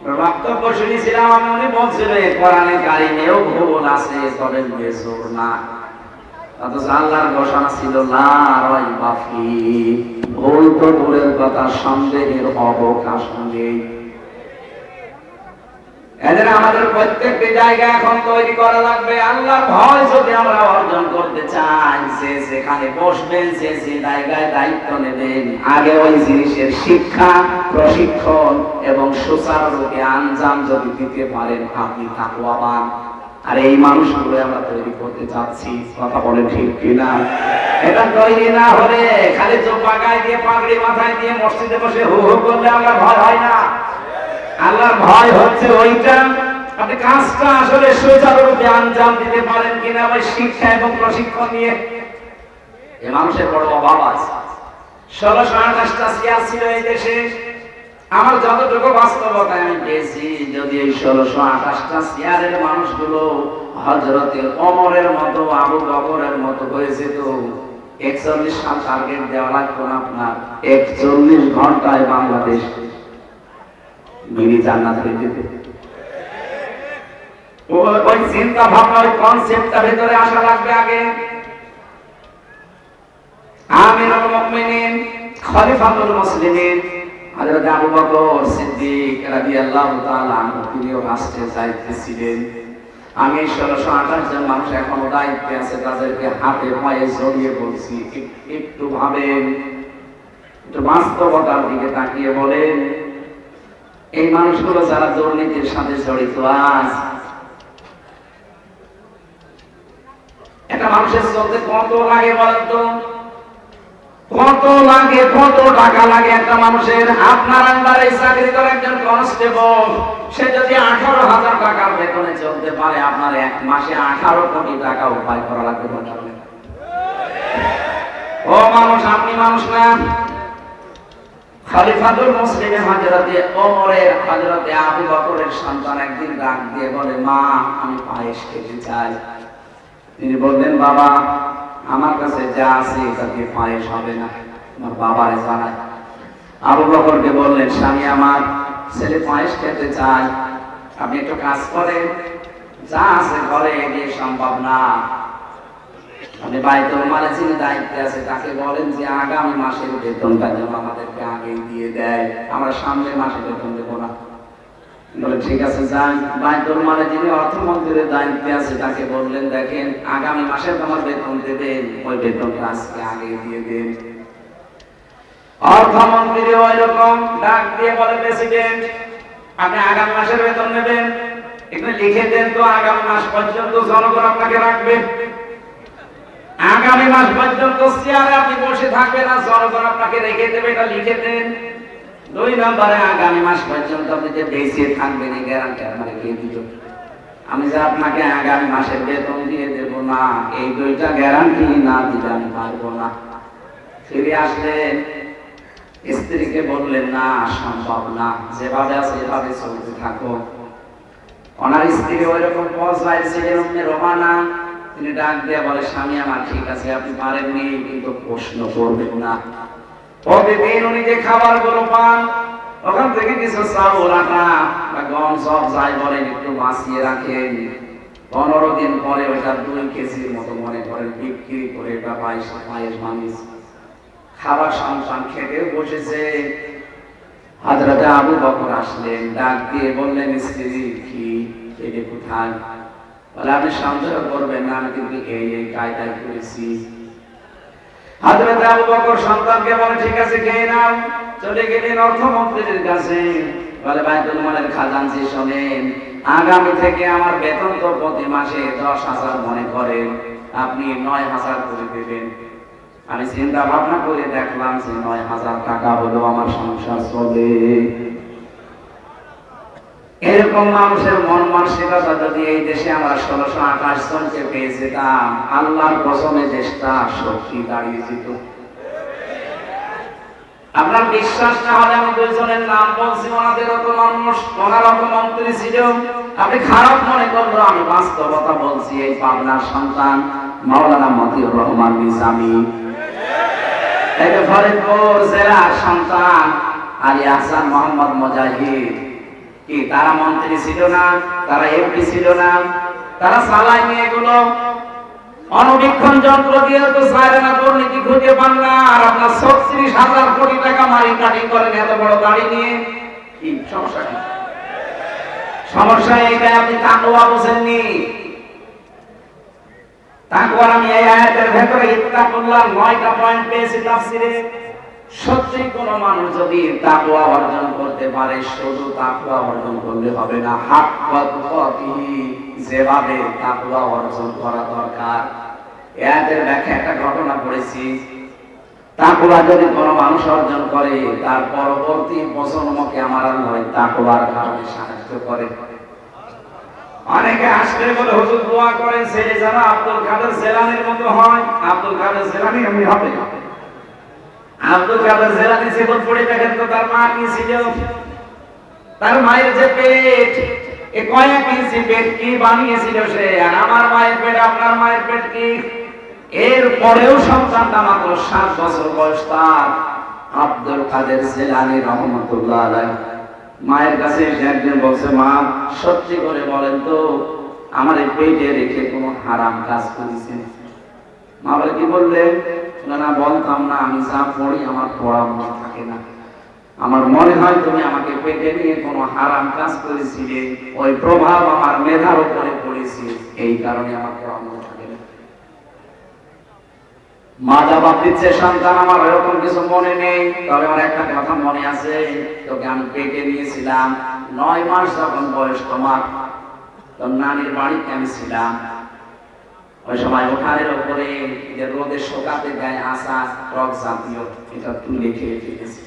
বক্তব্য শুনেছিলাম, আমি উনি বলছিলেন কোরআনে কারিমেও ভুল আছে, তবে বেসুর না। অথচ আল্লাহর ঘোষণা ছিল না রাইবা বাফি ভুল তো দূরের কথা, সন্দেহের অবকাশ নেই। এদের আমাদের প্রত্যেকটি জায়গা এখন তৈরি করা লাগবে ভয় যদি আমরা অর্জন করতে চাই বসবেন জায়গায় দায়িত্ব নেবেন, আগে ওই জিনিসের শিক্ষা, প্রশিক্ষণ এবং আঞ্জাম যদি দিতে পারেন, আপনি আর এই মানুষগুলো আমরা তৈরি করতে চাচ্ছি, কথা বলে ঠিক কিনা? এটা তৈরি না হলে খালি চোখ পাকায় দিয়ে, পাগড়ি মাথায় দিয়ে মসজিদে বসে হু হু করলে আমরা ভয় হয় না। আল্লাহর ভয় হচ্ছে ওইটা। আপনি কাজটা আসলে সুচারুরূপে আঞ্জাম দিতে পারেন কিনা ওই শিক্ষা এবং প্রশিক্ষণ নিয়ে। এ মানুষের বড় অভাব আছে। ষোলোশো আঠাশটা চেয়ার ছিল দেশে। আমার যতটুকু বাস্তবতায় আমি পেয়েছি, যদি এই ষোলোশো আঠাশটা চেয়ারের মানুষগুলো হজরতের অমরের মতো, আবু বকরের মতো হয়েছে তো একচল্লিশ সাল টার্গেট দেওয়া লাগতো না আপনার। একচল্লিশ ঘন্টায় বাংলাদেশ মিনি জান্নাত যেতে। ওই চিন্তা ভাবনা, ওই কনসেপ্টটা ভেতরে আসা লাগবে আগে। আমিরুল মুমিনিন, খলিফাতুল মুসলিমিন, হযরত আবু বকর সিদ্দিক রাদিয়াল্লাহু তাআলা আনহু, তিনিও রাষ্ট্রের দায়িত্বে আমি ষোলোশো আঠাশ জন মানুষ এখনও দায়িত্বে আছে, তাদেরকে হাতে পায়ে জড়িয়ে বলছি, একটু ভাবেন, একটু বাস্তবতার দিকে তাকিয়ে বলেন। এই মানুষগুলো যারা দুর্নীতির সাথে জড়িত আজ মানুষের চলতে কত লাগে বলেন তো কত লাগে, কত টাকা লাগে একটা মানুষের? আপনার চাকরি করে একজন কনস্টেবল সে যদি আঠারো হাজার টাকার বেতনে চলতে পারে, আপনার এক মাসে আঠারো কোটি টাকা উপায় করা লাগবে ও মানুষ, আপনি মানুষ না। খলিফাতুল হযরতে ওমরের হযরতে আবু বকরের সন্তান একদিন দিয়ে বলে, মা, আমি খেতে চাই। তিনি বললেন, বাবা, আমার কাছে যা আছে হবে না। আমার বাবারে আবু বকরকে বললেন, স্বামী, আমার ছেলে পায়েস খেতে চায়। আপনি একটু কাজ করেন। যা আছে ঘরে এগিয়ে সম্ভব না। আপনি বাইতুল মালে যিনি দায়িত্বে আছে, তাকে বলেন যে আগামী মাসের বেতনটা যেন আমাদেরকে আগে দিয়ে দেয়। আমরা সামনের মাসে বেতন দেবো না। বলে, ঠিক আছে যান বাইতুল মালে যিনি অর্থমন্ত্রীর দায়িত্বে আছে, তাকে বললেন, দেখেন, আগামী মাসে তোমার বেতন দেবেন, ওই বেতনটা আজকে আগে দিয়ে দেন। অর্থমন্ত্রী ওই রকম ডাক দিয়ে বলে, প্রেসিডেন্ট, আপনি আগামী মাসের বেতন নেবেন। এখানে লিখে দেন তো, আগামী মাস পর্যন্ত জনগণ আপনাকে রাখবে। আগামী মাস পর্যন্ত চেয়ারে আপনি বসে থাকবেন না জনগণ আপনাকে রেখে দেবে, এটা লিখে দেন। দুই নম্বরে, আগামী মাস পর্যন্ত আপনি যে বেঁচে থাকবেন, এই গ্যারান্টি আপনাকে কে দিল আমি যে আপনাকে আগামী মাসের বেতন দিয়ে দেব না, এই দুইটা গ্যারান্টি না দিলে আমি পারব না। ফিরে আসলেন স্ত্রীকে বললেন, না, সম্ভব না। যেভাবে আছে এভাবে চলতে থাকো। ওনার স্ত্রী ওই রকম পথ বাইরেছিলেন অমনি রোমানা। তিনি ডাক দিয়ে বলে, স্বামী আমার, ঠিক আছে, আপনি পারেননি কিন্তু প্রশ্ন করবেন না। প্রতিদিন উনি যে খাবারগুলো পান, ওখান থেকে কিছু চাউল, আটা বা গম সব যাই বলেন, একটু বাঁচিয়ে রাখেন। পনেরো দিন পরে ওইটা দুই কেজির মতো মনে করেন, বিক্রি করে বা বাইশ বাইশ মানুষ খাবার সন্তান খেতে বসেছে। হাজরাতে আবু বকর আসলেন, ডাক দিয়ে বললেন, স্ত্রী, কি এটা কোথায়? বলে আপনি করবেন না, আমি কিন্তু এই এই কায়দায় করেছি। হাজরাতে আবু বকর সন্তানকে বলে, ঠিক আছে, খেয়ে চলে গেলেন অর্থমন্ত্রীর কাছে। বলে খাজানজি শোনেন, আগামী থেকে আমার বেতন তো প্রতি মাসে দশ হাজার মনে করেন আপনি নয় হাজার করে দেবেন। আমি চিন্তা ভাবনা করে দেখলাম যে নয় হাজার টাকা হলো আমার সংসার চলে। এরকম মানুষের মন মানসিকতা যদি এই দেশে আমরা ষোলোশো আঠাশ জনকে পেয়ে যেতাম, আল্লাহর কসমে দেশটা শক্তি দাঁড়িয়ে যেত। আপনার বিশ্বাস না হলে আমি দুইজনের নাম বলছি ওনাদের অত মানুষ ওনার মন্ত্রী ছিল। আপনি খারাপ মনে করল আমি বাস্তবতা বলছি, এই পাবনার সন্তান মাওলানা মতিউর রহমান নিজামী। ফরিদপুর জেলার সন্তান আলী আহসান মোহাম্মদ মুজাহিদ। কি, তারা মন্ত্রী ছিল না, তারা এমপি ছিল না, তারা চালায় নিয়ে এগুলো অনবীক্ষণ যন্ত্র দিয়ে তো সারে না দুর্নীতি খুঁজে পান না, আর আপনার ছত্রিশ হাজার কোটি টাকা মারি কাটিং করেন এত বড় গাড়ি নিয়ে। কি সমস্যা কি? সমস্যা এইটা, আপনি তাকুয়া বোঝেননি। তাকুয়ার আমি এই আয়াতের ভেতরে ইত্তা করলাম নয়টা পয়েন্ট পেয়েছি তাফসিরে। সত্যি কোন মানুষ যদি তাকুয়া অর্জন করতে পারে, শুধু তাকুয়া অর্জন করলে হবে না হাত যেভাবে তাকুয়া অর্জন করা দরকার। এদের ব্যাখ্যা একটা ঘটনা পড়েছি। তাকুয়া যদি কোনো মানুষ অর্জন করে, তার পরবর্তী প্রজন্মকে আমার ওই তাকুয়ার কারণে সাহায্য করে। অনেকে আসলে বলে হুজুর দোয়া করেন, ছেলে যেন আব্দুল কাদের জেলানির মতো হয়। আব্দুল কাদের জেলানি আমি হবে। আব্দুল কাদের জেলানি জীবন পড়ে দেখেন তো তার মা কি ছিল? তার মায়ের যে পেট এ কয়েক ইঞ্চি পেট কি বানিয়েছিল সে? আর আমার মায়ের পেট আপনার মায়ের পেট কি? এর পরেও সন্তানটা মাত্র সাত বছর বয়স তার। আব্দুল কাদের জেলানি রহমতুল্লাহ আলাইহি। মায়ের কাছে একজন বলছে মা সত্যি করে বলেন তো আমার এই পেটে রেখে কোনো হারাম কাজ করেছেন? মা বলে কি বললেন? বলে, না বলতাম না, আমি যা পড়ি আমার পড়া মনে থাকে না। আমার মনে হয় তুমি আমাকে পেটে নিয়ে কোনো হারাম কাজ করেছিলে, ওই প্রভাব আমার মেধার উপরে পড়েছে, এই কারণে পড়া মনে থাকে না। মা জবাব দিচ্ছে সন্তান আমার এরকম কিছু মনে নেই, তবে আমার একটা কথা মনে আছে, তোকে আমি পেটে নিয়েছিলাম নয় মাস যখন বয়স তোমার, তোর নানির বাড়িতে আমি ছিলাম। ওই সময় উঠানের উপরে যে রোদে শোকাতে দেয় আসা টক জাতীয়, এটা তুলে খেয়ে ফেলেছি।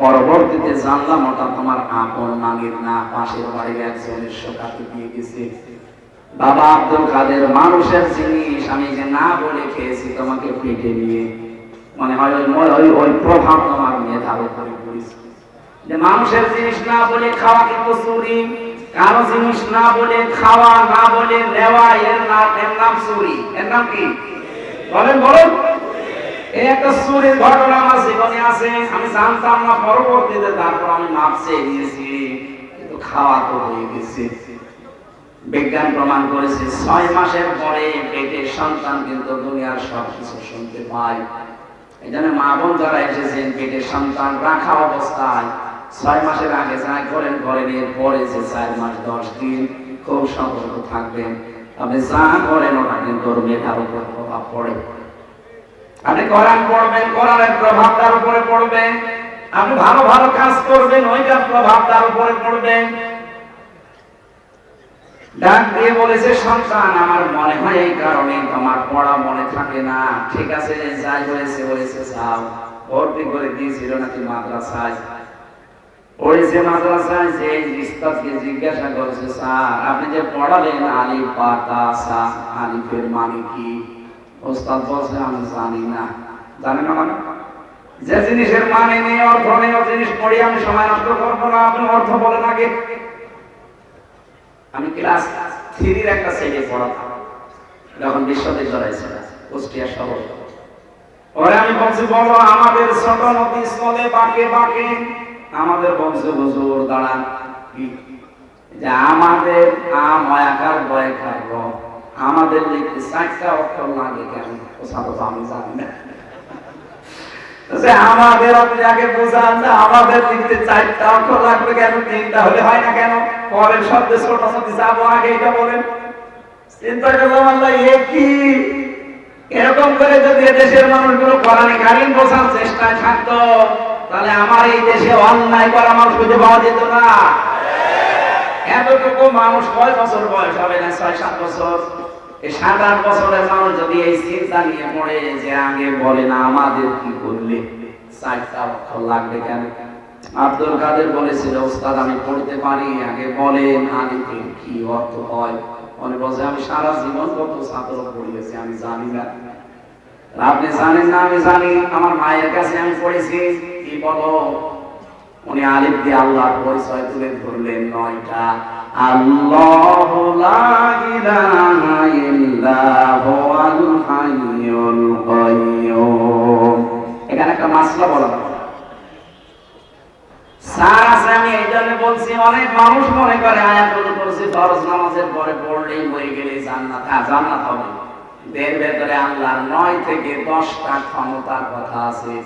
পরবর্তীতে জানলাম ওটা তোমার আপন নানির না, পাশের বাড়ির একজনের শোকাতে দিয়ে গেছে। বাবা আব্দুল কাদের মানুষের জিনিস, আমি যে না বলে খেয়েছি তোমাকে পেটে নিয়ে। মনে হয় ওই ওই ওই প্রভাব তোমার মেধার উপরে পড়েছে। যে মানুষের জিনিস না বলে খাওয়া কিন্তু চুরি। কারও জিনিস না বলে, খাওয়া না বলে, নেওয়া, এর নাম এর নাম চুরি। এর নাম কি? বলেন বলেন। একটা ঘটনা আমার জীবনে আছে, আমি জানতাম না, পরবর্তীতে তারপর আমি চেয়ে নিয়েছি, কিন্তু খাওয়া তো হয়ে গেছে। বিজ্ঞান প্রমাণ করেছে, ছয় মাসের পরে পেটে সন্তান কিন্তু দুনিয়ার সব কিছু শুনতে পায়। এই জন্য মা বোন যারা এসেছেন সন্তান রাখা অবস্থায় ছয় মাসের আগে যা করেন করেন এর পরে যে চার মাস, দশ দিন খুব সতর্ক থাকবেন। আপনি যা করেন ওটা কিন্তু ওর মেধার উপর প্রভাব পড়ে। আপনি কোরআন পড়বেন, কোরআনের প্রভাব তার উপরে পড়বে। আপনি ভালো ভালো কাজ করবেন ওইটার প্রভাব তার উপরে পড়বে। ডাক দিয়ে বলেছে, সন্তান, আমার মনে হয় এই কারণে তোমার পড়া মনে থাকে না। ঠিক আছে, যাই হয়েছে হয়েছে, যাও। ভর্তি করে দিয়েছিল নাকি মাদ্রাসায়। পড়েছে মাদ্রাসায় যে ইস্তাদকে জিজ্ঞাসা করেছে, স্যার, আপনি যে পড়ালেন আলি পাতা সা, আলিফের মানে কি? ওস্তাদ বলছে, আমি জানি না। জানেন না মানে? যে জিনিসের মানে নেই, অর্থ নেই, ও জিনিস পড়ি আমি সময় নষ্ট করব না, আপনি অর্থ বলেন আগে। আমি ক্লাস থ্রির একটা ছেলে পড়াতাম, যখন বিশ্ববিদ্যালয়ে ছিল, কুষ্টিয়া শহর। ওরে আমি বলছি, বলো, আমাদের ছোট নদী স্থলে বাঁকে বাঁকে আমাদের বংশ হুজুর, দাঁড়ান। যে আমাদের আম, আয়াকার, বয়কার র, আমাদের লিখতে চারটা অক্ষর লাগে কেন? ওসা আমি জানি না। আমাদের আমাদের লিখতে চারটা অক্ষর লাগবে কেন? তিনটা হলে হয় না কেন? পরের যাব, আগে এটা বলেন। চিন্তা করলাম আল্লাহ এরকম করে যদি দেশের মানুষগুলো বোঝার চেষ্টায় থাকতো তাহলে আমার এই দেশে অন্যায় করা মানুষ খুঁজে পাওয়া যেত না। এতটুকু মানুষ কয় বছর বয়স হবে না? ছয়, সাত বছর? সাত, আট বছরের মানুষ যদি এই চিন্তা নিয়ে পড়ে, যে আগে বলে না, আমাদের কি করলে? লাগবে কেন? আব্দুল কাদের বলেছিল, ওস্তাদ, আমি পড়তে পারি, আগে বলেন আলিফের কি অর্থ হয়? মনে বলছে, আমি সারা জীবন কত ছাত্র পড়িয়েছি, আমি জানি না। আপনি জানেন না, আমি জানি। আমার মায়ের কাছে আমি পড়েছি। কি বলো উনি আলিফ দিয়ে আল্লাহর পরিচয় তুলে ধরলেন নয়টা। আল্লাহ হাইয়ুল কাইয়্যুম এখানে একটা মাসলা বলা স্যার আছে, আমি এই জন্য বলছি, অনেক মানুষ মনে করে, আয়াতুল করছি ফরজ নামাজের পরে পড়লেই মরে গেলে জান্নাত হ্যাঁ জান্নাত হবে। এর ভেতরে আল্লাহর নয় থেকে দশটা ক্ষমতার কথা আছে।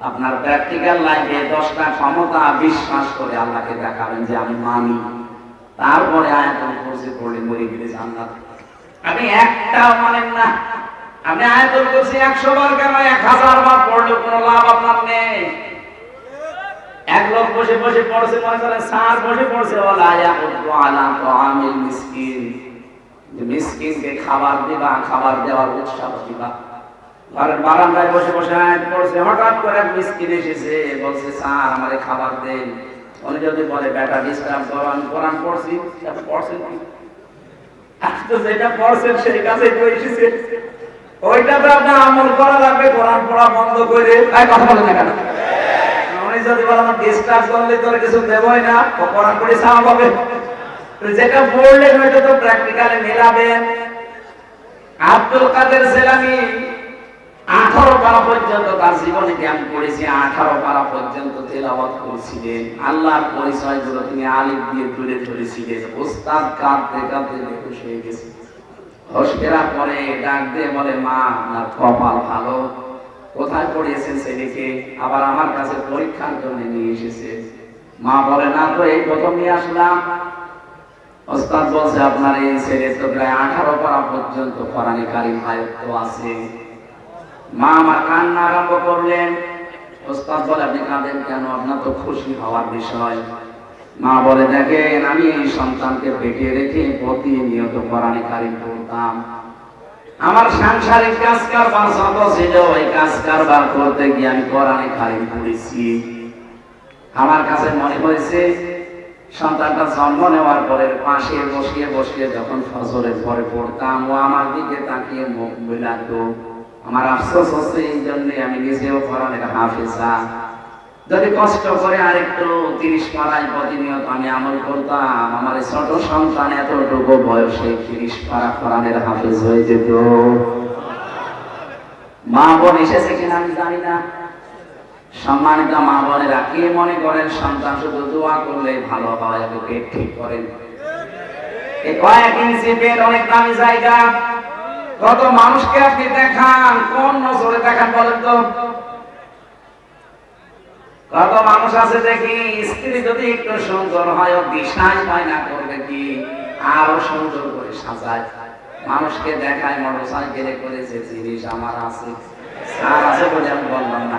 আপনার প্র্যাকটিক্যাল লাইফে দশটা ক্ষমতা বিশ্বাস করে আল্লাহকে দেখাবেন যে আমি মানি। তারপরে আয়াতুল করছি পড়লে মরে গেলে জান্নাত। আপনি একটাও মানেন না। আপনি আয়াতুল করছি একশো বার কেন এক হাজার বার পড়লে কোনো লাভ আপনার নেই। এক লোক বসে বসে পড়ছে, মনে করেন সার বসে পড়ছে ওলা ইয়াকুতু আলা তাআমিল মিসকিন। মিসকিনকে খাবার দিবা, খাবার দেওয়ার উৎসাহ দিবা। বারান্দায় বসে বসে পড়ছে, হঠাৎ করে মিসকিন এসেছে, বলছে, স্যার, আমারে খাবার দেন। উনি যদি বলে, বেটা ডিস্টার্ব করো কোরআন পড়ছি। পড়ছেন তো যেটা পড়ছেন, সেই কাছেই তো এসেছে। ওইটা তো আপনার আমল করা লাগবে, কোরআন পড়া বন্ধ করে তাই কথা বলে না উনি যদি বলে, আমার ডিসচার্জ করলে তোর কিছু দেবই না কোরআন পড়ে সামা পাবে যেটা পড়লেন ওইটা তো প্র্যাকটিক্যালি মেলাবেন আব্দুল কাদের জেলানি আঠারো পারা পর্যন্ত তার জীবনে জ্ঞান করেছে, আঠারো পারা পর্যন্ত তেলাওয়াত করেছিলেন। আল্লাহর পরিচয়গুলো তিনি আলিফ দিয়ে তুলে ধরেছিলেন। ওস্তাদ কাঁদতে কাঁদতে বেহুশ হয়ে গেছে। হসকেরা পরে ডাক দিয়ে বলে, মা, আপনার কপাল ভালো। কোথায় পড়িয়েছেন ছেলেকে? আবার আমার কাছে পরীক্ষার জন্য নিয়ে এসেছে। মা বলে, না তো, এই প্রথম নিয়ে আসলাম। ওস্তাদ বলছে, আপনার এই ছেলে তো প্রায় আঠারো পারা পর্যন্ত কোরআনে কারিম আয়ত্ত আছে। মা আমার কান্না আরম্ভ করলেন। ওস্তাদ বলে, আপনি কাঁদেন কেন? আপনার তো খুশি হওয়ার বিষয়। মা বলে, দেখেন, আমি এই সন্তানকে পেটে রেখে প্রতিনিয়ত কোরআনে কারিম পড়তাম। আমার সাংসারিক কাজ কারবার যত ছিল, ওই কাজ কারবার করতে গিয়ে আমি কোরআনে কারিম পড়েছি। আমার কাছে মনে হয়েছে সন্তানটা জন্ম নেওয়ার পরে পাশে বসিয়ে বসিয়ে যখন ফজরের পরে পড়তাম, ও আমার দিকে তাকিয়ে মুখ বিলাতো। আমার আফসোস হচ্ছে এই জন্য আমি নিজেও কোরআনের হাফেজা। যদি কষ্ট করে আরেকটু তিরিশ পাড়ায় প্রতিনিয়ত আমি আমল করতাম, আমার ছোট সন্তান এতটুকু বয়সে তিরিশ পাড়া কোরআনের হাফেজ হয়ে যেত। মা বোন এসেছে কিনা আমি জানি না। সম্মানিত মা বোনেরা কে মনে করেন, সন্তান শুধু দোয়া করলে ভালো হয় ঠিক করেন। কয়েক অনেক দামি জায়গা। কত মানুষকে আপনি দেখান, কোন নজরে দেখান বলেন তো? কত মানুষ আছে দেখি, স্ত্রী যদি একটু সুন্দর হয় না করবে কি? আরও সুন্দর করে সাজায়। মানুষকে দেখায় মোটর সাইকেলে করে যে জিনিস আমার আছে আর আছে বলে আমি বললাম না।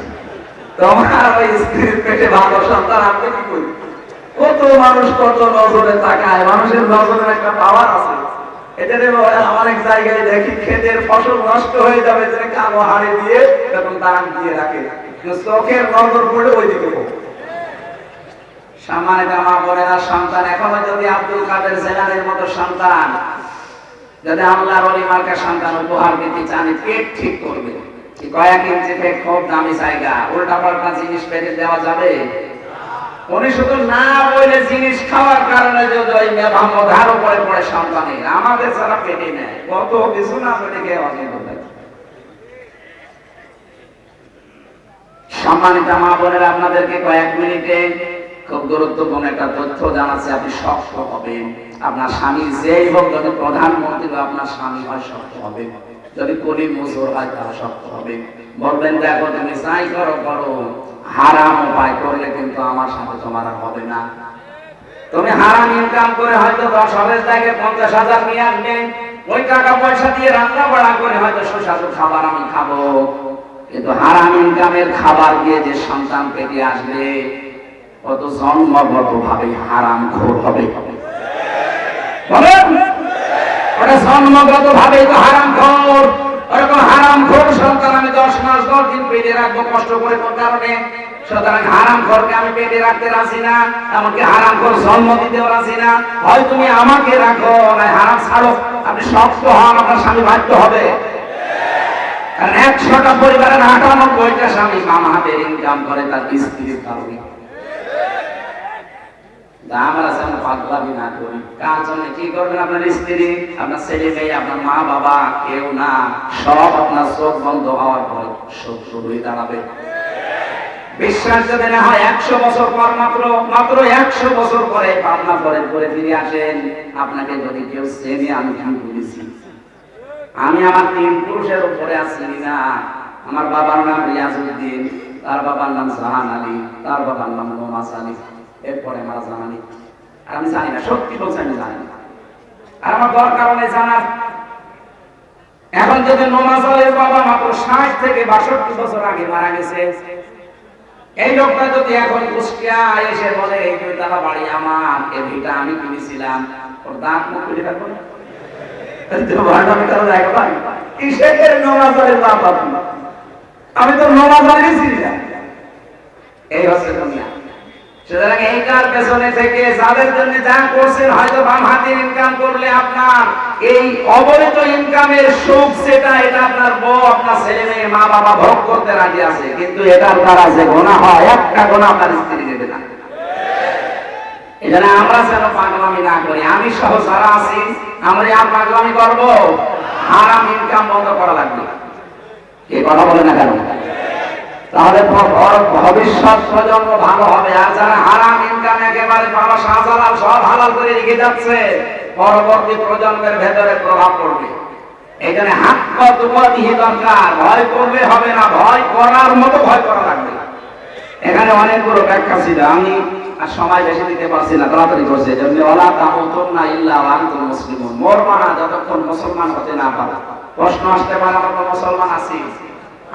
তোমার ওই স্ত্রীর পেটে ভালো সন্তান আপনি কি করি? কত মানুষ কত নজরে তাকায়, মানুষের নজরের একটা পাওয়ার আছে। জায়গায় দেখি ফসল নষ্ট হয়ে যাবে, যে কালো দিয়ে তখন দান দিয়ে রাখে। চোখের নজর ওই দিকে সন্তান এখনও যদি আব্দুল কাদের জেলারের মতো সন্তান, যদি আল্লাহর অলি মার্কা সন্তান উপহার দিতে চান পেট ঠিক করবে। খুব দামি জায়গা। উল্টা পাল্টা জিনিস পেটে দেওয়া যাবে? উনি শুধু না বলে জিনিস খাওয়ার কারণে যদি ওই মেধাম্মদ ধার উপরে পড়ে সন্তানের আমাদের পেটে নেয়, কত কিছু না সম্মানিত মা বোনেরা, আপনাদেরকে কয়েক মিনিটে খুব গুরুত্বপূর্ণ একটা তথ্য জানাচ্ছে, আপনি শক্ত হবেন। আপনার স্বামী যেই হোক, যদি প্রধানমন্ত্রী বা আপনার স্বামী হয়, শক্ত হবে যদি কলি মুসুর হয়, তাহলে শক্ত হবে। বলবেন দেখো তুমি যাই করো করো। হারাম উপায় করলে কিন্তু আমার সাথে তোমার হবে না। তুমি হারাম ইনকাম করে হয়তো দশ হাজার জায়গায় পঞ্চাশ হাজার নিয়ে আসবে। ওই টাকা পয়সা দিয়ে রান্না বাড়া করে হয়তো সুস্বাদু খাবার আমি খাব। কিন্তু হারাম ইনকামের খাবার দিয়ে যে সন্তান পেটে আসবে কত জন্মগত ভাবে হারাম খোর হবে। বলেন। জন্মগত ভাবে হারাম খোর ওরকম হারাম খোর সন্তান আমি দশ মাস, দশ দিন পেটে রাখব কষ্ট করে কোন কারণে। সুতরাং হারাম ঘরকে আমি পেটে রাখতে রাজি না হারাম ঘর জন্ম দিতেও রাজি না। হয় তুমি আমাকে রাখো না হারাম ছাড়ো। আপনি শক্ত হন, আপনার স্বামী হবে। একশোটা পরিবারের আটানব্বইটা স্বামী বাম হাতের ইনকাম করে তার স্ত্রীর কারণে। যেন পাগলামি না করি। কার জন্য? কি করবেন আপনার স্ত্রী? আপনার ছেলে মেয়ে, আপনার মা, বাবা? কেউ না। সব আপনার চোখ বন্ধ হওয়ার পর শত্রু হয়ে দাঁড়াবে। বিশ্বাস যদি না হয়, একশো বছর পর মাত্র মাত্র একশো বছর পরে পাবনা ফিরে আসেন। আপনাকে যদি কেউ চেনে, আমি কি বলেছি আমি আমার তিন পুরুষের উপরে আছি না। আমার বাবার নাম রিয়াজউদ্দিন, তার বাবার নাম জাহান আলী, তার বাবার নাম নোমাস আলী। এরপরে আমার জানানি আর আমি জানি না, সত্যি বলছি আমি জানি না। আর আমার দরকার নেই জানার। এখন যদি নোমাজ বাবা মাত্র ষাট থেকে বাষট্টি বছর আগে মারা গেছে। এই লোকটা যদি এখন কুষ্টিয়া এসে বলে, এই দুই তালা বাড়ি আমার এই ভিটা আমি কিনেছিলাম। ওর দাঁত মুখ খুলে রাখব? আমি তো নোমাজ এই হচ্ছে দুনিয়া। সুতরাং এইটার পেছনে থেকে যাদের জন্য যা করছেন, হয়তো বাম হাতের ইনকাম করলে আপনার এই অবৈধ ইনকামের সুখ সেটা এটা আপনার বউ, আপনার ছেলে মেয়ে, মা বাবা ভোগ করতে রাজি আছে। কিন্তু এটার দ্বারা যে গোনা হয়, একটা গোনা আপনার স্ত্রী দেবে না। এখানে আমরা যেন পাগলামি না করি। আমি সহ যারা আছি, আমরা আর পাগলামি করব? হারাম ইনকাম বন্ধ করা লাগবে এ কথা বলে না কেন? তাহলে ভবিষ্যৎ প্রজন্ম ভালো হবে। আর যারা হারাম ইনকাম একেবারে বাবা শাহজালাল, সব হালাল করে রেখে যাচ্ছে, পরবর্তী প্রজন্মের ভেতরে প্রভাব পড়বে। এখানে হাত পথ উপাধিহি দরকার। ভয় করলে হবে না, ভয় করার মতো ভয় করা লাগবে এখানে অনেকগুলো ব্যাখ্যা ছিল, আমি আর সময় বেশি দিতে পারছি না, তাড়াতাড়ি করছে। এজন্য ওলা তামুতুন না ইল্লা আনতুম মুসলিমুন। মরবা না, যতক্ষণ মুসলমান হতে না পারে। প্রশ্ন আসতে পারে, আমরা মুসলমান আছি।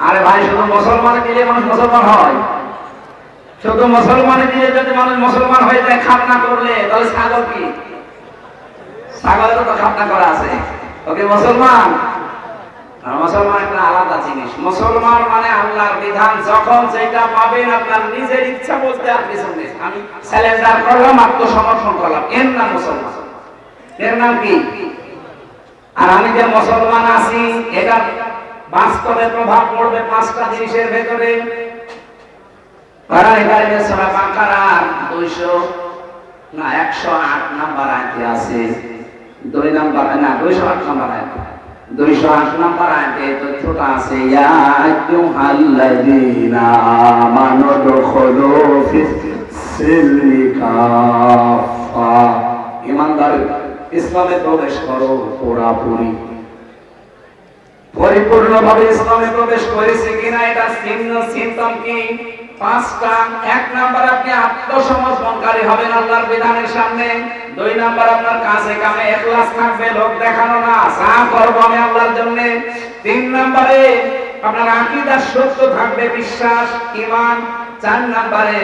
আরে ভাই, শুধু মুসলমান দিলে মানুষ মুসলমান হয়। শুধু মুসলমান দিলে যদি মানুষ মুসলমান হয়ে যায় খাতনা করলে, তাহলে ছাগল কি? ছাগলের তো খাতনা করা আছে। ওকে মুসলমান? মুসলমান একটা আলাদা জিনিস। মুসলমান মানে আল্লাহর বিধান, যখন যেটা পাবেন আপনার নিজের ইচ্ছা বলতে কিছু নেই। আমি স্যালেন্ডার করলাম, আত্মসমর্পণ করলাম। এর নাম মুসলমান। এর নাম কি? আর আমি যে মুসলমান আছি, এটা বাস্তবে প্রভাব পড়বে পাঁচটা জিনিসের ভেতরে। কোরআন কারিমের সূরা বাকারার 200 না 108 নাম্বার আয়াতে আছে। দুই নাম্বার, না 208 নাম্বার আয়াত 208 নাম্বার আয়াতে তথ্যটা আছে আইয়ুহাল্লাযীনা আমানু দুখুলু ফিস সিলমি কাফা ঈমানদার ইসলামে প্রবেশ করো পুরাপুরি পরিপূর্ণভাবে ইসলামে প্রবেশ করেছে কিনা এটা চিহ্ন সিমটম কি? পাঁচটা, এক নাম্বার আপনি আত্মসমর্পণকারী হবেন আল্লাহর বিধানের সামনে। দুই নাম্বার আপনার কাছে কামে একলাস থাকবে, লোক দেখানো না, যা করব আমি আল্লাহর জন্য। তিন নাম্বারে আপনার আকীদা সত্য থাকবে, বিশ্বাস, ঈমান। চার নাম্বারে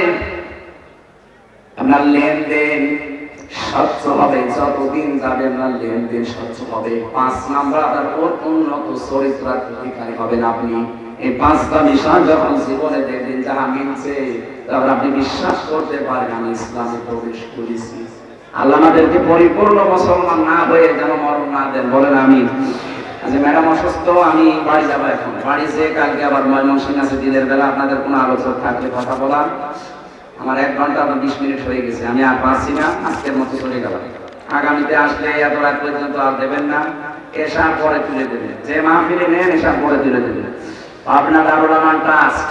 আপনার লেনদেন স্বচ্ছ হবে যতদিন যাবে আপনার লেনদেন স্বচ্ছ হবে পাঁচ নাম্বার হবেন আপনি। এই পাঁচটা যখন জীবনে দেখবেন যাহা মিলছে, তখন আপনি বিশ্বাস করতে ইসলামে প্রবেশ করেছি। আল্লাহ আমাদেরকে পরিপূর্ণ মুসলমান না হয়ে যেন মরণ না দেন, বলেন আমি আচ্ছা ম্যাডাম অসুস্থ, আমি বাড়ি যাব এখন। বাড়ি যেয়ে কালকে আবার ময়মনসিং আছে, দিনের বেলা আপনাদের কোনো আলোচনা থাকলে কথা বলার? আমার এক ঘণ্টা বা বিশ মিনিট হয়ে গেছে, আমি আর পারছি না, আজকের মতো চলে গেল আগামীতে আসলে এত রাত পর্যন্ত আর দেবেন না, এসার পরে তুলে দেবেন যে মাহফিলে নেন, এসার পরে তুলে দেবেন পাবনা দারুল আমান ট্রাস্ট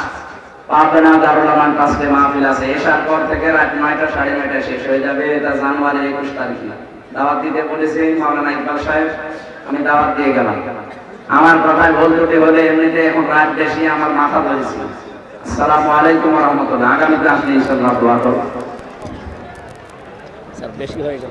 পাবনা দারুল আমান ট্রাস্টে মাহফিল আছে। এসার পর থেকে রাত নয়টা সাড়ে নয়টায় শেষ হয়ে যাবে, এটা জানুয়ারি একুশ তারিখ। না দাওয়াত দিতে বলেছি মাওলানা ইকবাল সাহেব, আমি দাওয়াত দিয়ে গেলাম। আমার কথায় ভুল হলে এমনিতে এখন রাত বেশি আমার মাথা ধরেছি। আসসালামু আলাইকুম রহমতুল্লাহ। আগামীতে আসলে ইনশাল্লাহ দোয়া করব। বেশি হয়ে গেল।